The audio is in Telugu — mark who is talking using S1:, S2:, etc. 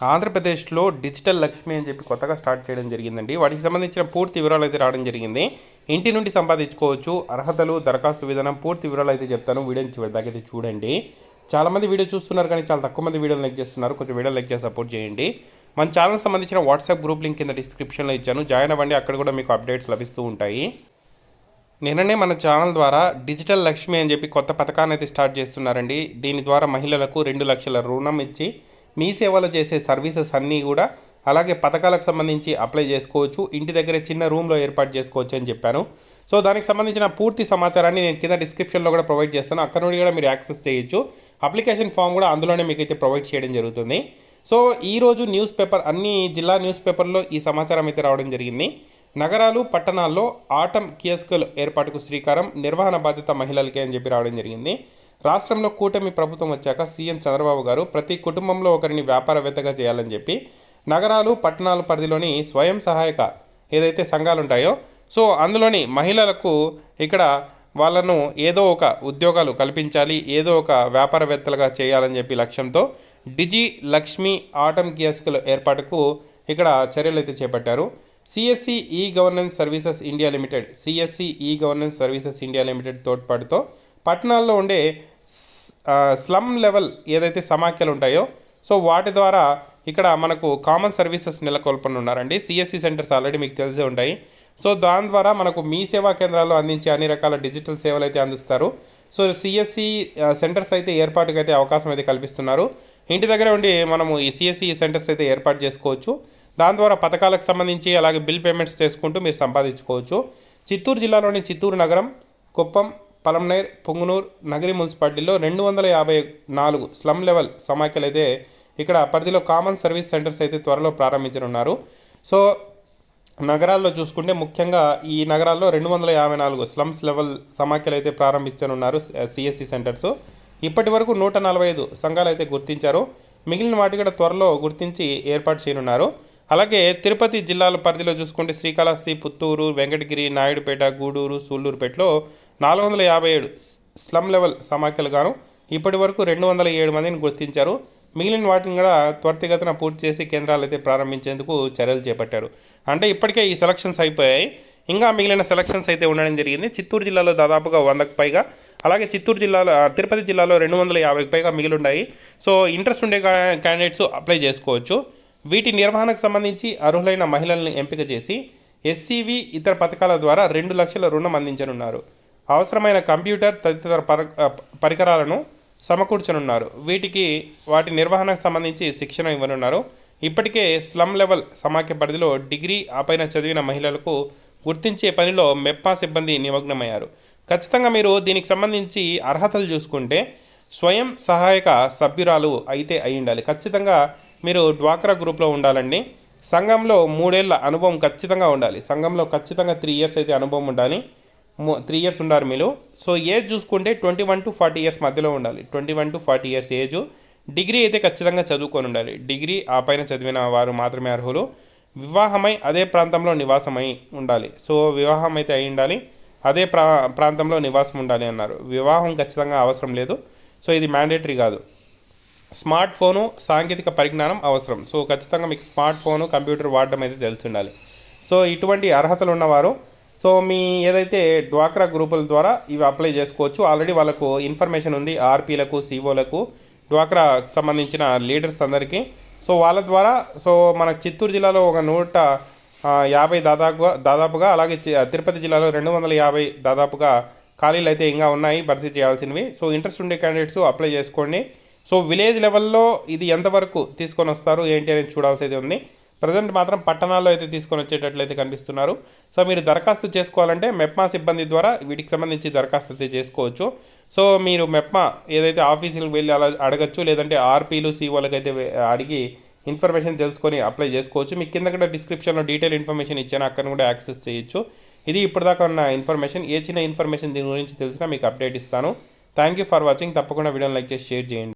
S1: ఆంధ్రప్రదేశ్లో డిజిటల్ లక్ష్మి అని చెప్పి కొత్తగా స్టార్ట్ చేయడం జరిగిందండి. వాటికి సంబంధించిన పూర్తి వివరాలు అయితే రావడం జరిగింది. ఇంటి నుండి సంపాదించుకోవచ్చు. అర్హతలు దరఖాస్తు విధానం పూర్తి వివరాలు అయితే చెప్తాను. వీడియోని చివరి దాకా చూడండి. చాలామంది వీడియో చూస్తున్నారు కానీ చాలా తక్కువ మంది వీడియోలు లైక్ చేస్తున్నారు. కొంచెం వీడియో లైక్ చేసి సపోర్ట్ చేయండి. మన ఛానల్ సంబంధించిన వాట్సాప్ గ్రూప్ లింక్ కింద డిస్క్రిప్షన్లో ఇచ్చాను. జాయిన్ అవ్వండి. అక్కడ కూడా మీకు అప్డేట్స్ లభిస్తూ ఉంటాయి. నిన్ననే మన ఛానల్ ద్వారా డిజిటల్ లక్ష్మి అని చెప్పి కొత్త పథకాన్ని అయితే స్టార్ట్ చేస్తున్నారండి. దీని ద్వారా మహిళలకు రెండు లక్షల రుణం ఇచ్చి మీ సేవలో చేసే సర్వీసెస్ అన్నీ కూడా అలాగే పథకాలకు సంబంధించి అప్లై చేసుకోవచ్చు. ఇంటి దగ్గరే చిన్న రూమ్లో ఏర్పాటు చేసుకోవచ్చు అని చెప్పాను. సో దానికి సంబంధించిన పూర్తి సమాచారాన్ని నేను కింద డిస్క్రిప్షన్లో కూడా ప్రొవైడ్ చేస్తాను. అక్కడ నుండి కూడా మీరు యాక్సెస్ చేయొచ్చు. అప్లికేషన్ ఫామ్ కూడా అందులోనే మీకు అయితే ప్రొవైడ్ చేయడం జరుగుతుంది. సో ఈరోజు న్యూస్ పేపర్ అన్ని జిల్లా న్యూస్ పేపర్లో ఈ సమాచారం అయితే రావడం జరిగింది. నగరాలు పట్టణాల్లో ఆటం కియస్కుల ఏర్పాటుకు శ్రీకారం నిర్వహణ బాధ్యత మహిళలకే అని చెప్పి రావడం జరిగింది. రాష్ట్రంలో కూటమి ప్రభుత్వం వచ్చాక సీఎం చంద్రబాబు గారు ప్రతి కుటుంబంలో ఒకరిని వ్యాపారవేత్తగా చేయాలని చెప్పి నగరాలు పట్టణాల పరిధిలోని స్వయం సహాయక ఏదైతే సంఘాలు ఉంటాయో సో అందులోని మహిళలకు ఇక్కడ వాళ్ళను ఏదో ఒక ఉద్యోగాలు కల్పించాలి ఏదో ఒక వ్యాపారవేత్తలుగా చేయాలని చెప్పి లక్ష్యంతో డిజి లక్ష్మి ఆటం కియస్కుల ఏర్పాటుకు ఇక్కడ చర్యలు అయితే చేపట్టారు. CSC e governance services India limited CSC e governance services India limited తోడ్పాటుతో పట్టణాల్లో ఉండే స్- స్లమ్ లెవెల్ ఏదైతే సమాఖ్యలు ఉంటాయో సో వాటి ద్వారా ఇక్కడ మనకు కామన్ సర్వీసెస్ నెలకొల్పనున్నారండి. సిఎస్సి సెంటర్స్ ఆల్రెడీ మీకు తెలిసే ఉంటాయి. సో దాని ద్వారా మనకు మీ సేవా కేంద్రాల్లో అందించే అన్ని రకాల డిజిటల్ సేవలు అయితే అందిస్తారు. సో సిఎస్సి సెంటర్స్ అయితే ఏర్పాటుకు అయితే అవకాశం అయితే కల్పిస్తున్నారు. ఇంటి దగ్గర ఉండి మనము ఈ సిఎస్సి సెంటర్స్ అయితే ఏర్పాటు చేసుకోవచ్చు. దాని ద్వారా పథకాలకు సంబంధించి అలాగే బిల్ పేమెంట్స్ చేసుకుంటూ మీరు సంపాదించుకోవచ్చు. చిత్తూరు జిల్లాలోని చిత్తూరు నగరం కుప్పం పలంనేర్ పొంగునూర్ నగరి మున్సిపాలిటీలో రెండు వందల యాభై నాలుగు స్లమ్ లెవెల్ సమాఖ్యలు అయితే ఇక్కడ పరిధిలో కామన్ సర్వీస్ సెంటర్స్ అయితే త్వరలో ప్రారంభించనున్నారు. సో నగరాల్లో చూసుకుంటే ముఖ్యంగా ఈ నగరాల్లో రెండు వందల యాభై నాలుగు స్లమ్స్ లెవెల్ సమాఖ్యలు అయితే ప్రారంభించనున్నారు సిఎస్సి సెంటర్స్. ఇప్పటి వరకు నూట నలభై ఐదు సంఘాలు అయితే గుర్తించారు. మిగిలిన వాటి కూడా త్వరలో గుర్తించి ఏర్పాటు చేయనున్నారు. అలాగే తిరుపతి జిల్లాల పరిధిలో చూసుకుంటే శ్రీకాళహస్తి పుత్తూరు వెంకటగిరి నాయుడుపేట గూడూరు సూళ్ళూరుపేటలో నాలుగు వందల యాభై ఏడు స్లమ్ లెవెల్ సమాఖ్యలు గాను ఇప్పటి వరకు రెండు వందల ఏడు మందిని గుర్తించారు. మిగిలిన వాటిని కూడా త్వరితగతిన పూర్తి చేసి కేంద్రాలు అయితే ప్రారంభించేందుకు చర్యలు చేపట్టారు. అంటే ఇప్పటికే ఈ సెలక్షన్స్ అయిపోయాయి. ఇంకా మిగిలిన సెలక్షన్స్ అయితే ఉండడం జరిగింది. చిత్తూరు జిల్లాలో దాదాపుగా వందకు పైగా అలాగే చిత్తూరు జిల్లాలో తిరుపతి జిల్లాలో రెండు వందల యాభైకి పైగా మిగిలి ఉన్నాయి. సో ఇంట్రెస్ట్ ఉండే క్యాండిడేట్స్ అప్లై చేసుకోవచ్చు. వీటి నిర్వహణకు సంబంధించి అర్హులైన మహిళలను ఎంపిక చేసి ఎస్సీవి ఇతర పథకాల ద్వారా రెండు లక్షల రుణం అందించనున్నారు. అవసరమైన కంప్యూటర్ తదితర పరికరాలను సమకూర్చనున్నారు. వీటికి వాటి నిర్వహణకు సంబంధించి శిక్షణ ఇవ్వనున్నారు. ఇప్పటికే స్లమ్ లెవెల్ సమాఖ్య పరిధిలో డిగ్రీ ఆపైన చదివిన మహిళలకు గుర్తించే పనిలో మెప్పా సిబ్బంది నిమగ్నమయ్యారు. ఖచ్చితంగా మీరు దీనికి సంబంధించి అర్హతలు చూసుకుంటే స్వయం సహాయక సభ్యురాలు అయితే అయి ఉండాలి ఖచ్చితంగా మీరు డ్వాక్రా గ్రూప్లో ఉండాలండి. సంఘంలో మూడేళ్ళ అనుభవం ఖచ్చితంగా ఉండాలి. సంఘంలో ఖచ్చితంగా త్రీ ఇయర్స్ అయితే అనుభవం ఉండాలి. త్రీ ఇయర్స్ ఉండాలి మీరు. సో ఏజ్ చూసుకుంటే twenty one to forty years మధ్యలో ఉండాలి. Twenty one to forty years age. Degree అయితే ఖచ్చితంగా చదువుకొని ఉండాలి. డిగ్రీ ఆ పైన చదివిన వారు మాత్రమే అర్హులు. వివాహమై అదే ప్రాంతంలో నివాసమై ఉండాలి. సో వివాహం అయితే అయి ఉండాలి. అదే ప్రా ప్రాంతంలో నివాసం ఉండాలి అన్నారు. వివాహం ఖచ్చితంగా అవసరం లేదు. సో ఇది మ్యాండేటరీ కాదు. స్మార్ట్ ఫోను సాంకేతిక పరిజ్ఞానం అవసరం. సో ఖచ్చితంగా మీకు స్మార్ట్ ఫోను కంప్యూటర్ వాడడం అయితే తెలిసి ఉండాలి సో ఇటువంటి అర్హతలు ఉన్నవారు సో మీ ఏదైతే డ్వాక్రా గ్రూపుల ద్వారా ఇవి అప్లై చేసుకోవచ్చు. ఆల్రెడీ వాళ్ళకు ఇన్ఫర్మేషన్ ఉంది ఆర్పీలకు సిఓలకు డ్వాక్రా సంబంధించిన లీడర్స్ అందరికీ. సో వాళ్ళ ద్వారా సో మన చిత్తూరు జిల్లాలో ఒక నూట యాభై దాదాపుగా దాదాపుగా అలాగే తిరుపతి జిల్లాలో రెండు వందల యాభై దాదాపుగా ఖాళీలు అయితే ఇంకా ఉన్నాయి భర్తీ చేయాల్సినవి. సో ఇంట్రెస్ట్ ఉండే క్యాండిడేట్స్ అప్లై చేసుకోండి. సో విలేజ్ లెవెల్లో ఇది ఎంతవరకు తీసుకొని వస్తారు ఏంటి అనేది చూడాల్సి అయితే ఉంది. ప్రజెంట్ మాత్రం పట్టణాల్లో అయితే తీసుకొని వచ్చేటట్లయితే కనిపిస్తున్నారు. సో మీరు దరఖాస్తు చేసుకోవాలంటే మెప్మా సిబ్బంది ద్వారా వీటికి సంబంధించి దరఖాస్తు అయితే చేసుకోవచ్చు. సో మీరు మెప్మా ఏదైతే ఆఫీసులకు వెళ్ళి అలా అడగచ్చు లేదంటే ఆర్పీలు సీఓలకు అయితే అడిగి ఇన్ఫర్మేషన్ తెలుసుకొని అప్లై చేసుకోవచ్చు. మీకు కింద కూడా డిస్క్రిప్షన్లో డీటెయిల్ ఇన్ఫర్మేషన్ ఇచ్చాను అక్కడ కూడా యాక్సెస్ చేయొచ్చు. ఇది ఇప్పటిదాకా ఉన్న ఇన్ఫర్మేషన్. ఏ చిన్న ఇన్ఫర్మేషన్ దీని గురించి తెలిసినా మీకు అప్డేట్ ఇస్తాను. Thank you for watching. తప్పకుండా వీడియోని లైక్ చేసి షేర్ చేయండి.